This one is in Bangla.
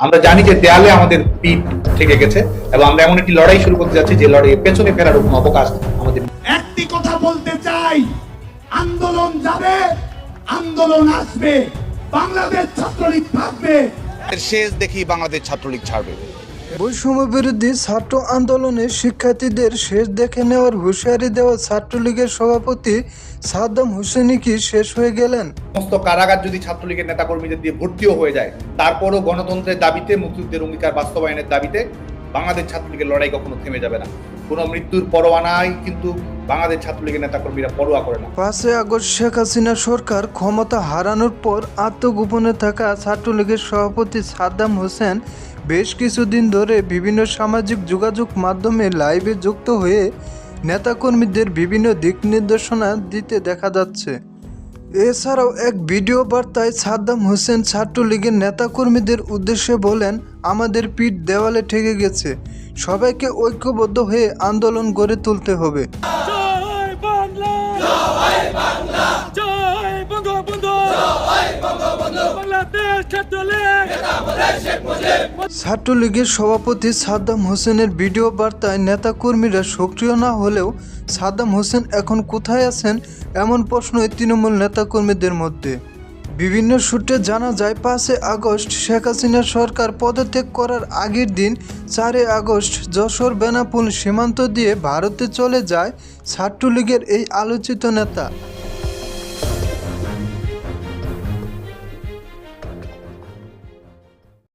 আমরা জানি যে দেয়ালে আমাদের পিঠ থেকে গেছে এবং আমরা এমন একটি লড়াই শুরু করতে যাচ্ছি যে লড়াই পেছনে ফেরার কোনো অবকাশ আমাদের একটি কথা বলতে চাই আন্দোলন যাবে আন্দোলন আসবে বাংলাদেশ ছাত্রলীগ থাকবে। এর শেষ দেখি বাংলাদেশ ছাত্রলীগ ছাড়বে। বৈষম্য বিরোধী ছাত্র আন্দোলনে শিক্ষার্থীদের শেষ দেখে নেওয়ার হুঁশিয়ারি দেওয়া ছাত্রলীগের সভাপতি সাদ্দাম হোসেনি কি শেষ হয়ে গেলেন? সমস্ত কারাগার যদি ছাত্রলীগের নেতাকর্মীদের দিয়ে ভর্তিও হয়ে যায় তারপরও গণতন্ত্রের দাবিতে মুক্তিযুদ্ধের অঙ্গীকার বাস্তবায়নের দাবিতে বাংলাদেশ ছাত্রলীগের লড়াই কখনো থেমে যাবে না। কোনো মৃত্যুর পরোয়া নাই কিন্তু বাংলাদেশ ছাত্রলীগের নেতাকর্মীরা পরোয়া করে না। পাঁচই আগস্ট শেখ হাসিনা সরকার ক্ষমতা হারানোর পর আত্মগোপনে থাকা ছাত্রলীগের সভাপতি সাদ্দাম হোসেন বেশ কিছুদিন ধরে বিভিন্ন সামাজিক যোগাযোগ মাধ্যমে লাইভে যুক্ত হয়ে নেতাকর্মীদের বিভিন্ন দিক নির্দেশনা দিতে দেখা যাচ্ছে। এছাড়াও এক ভিডিও বার্তায় সাদ্দাম হোসেন ছাত্রলীগের নেতাকর্মীদের উদ্দেশ্যে বলেন, আমাদের পিঠ দেওয়ালে ঠেকে গেছে। সবাইকে ঐক্যবদ্ধ হয়ে আন্দোলন গড়ে তুলতে হবে। ছাত্রলীগের সভাপতি সাদ্দাম হোসেনের ভিডিও বার্তায় নেতাকর্মীরা সক্রিয় না হলেও সাদ্দাম হোসেন এখন কোথায় আছেন এমন প্রশ্নই তৃণমূল নেতাকর্মীদের মধ্যে। বিভিন্ন সূত্রে জানা যায়, পাঁচই আগস্ট শেখ হাসিনা সরকার পদত্যাগ করার আগের দিন চারই আগস্ট যশোর, বেনাপুল সীমান্ত দিয়ে ভারতে চলে যায় ছাত্রলীগের এই আলোচিত নেতা।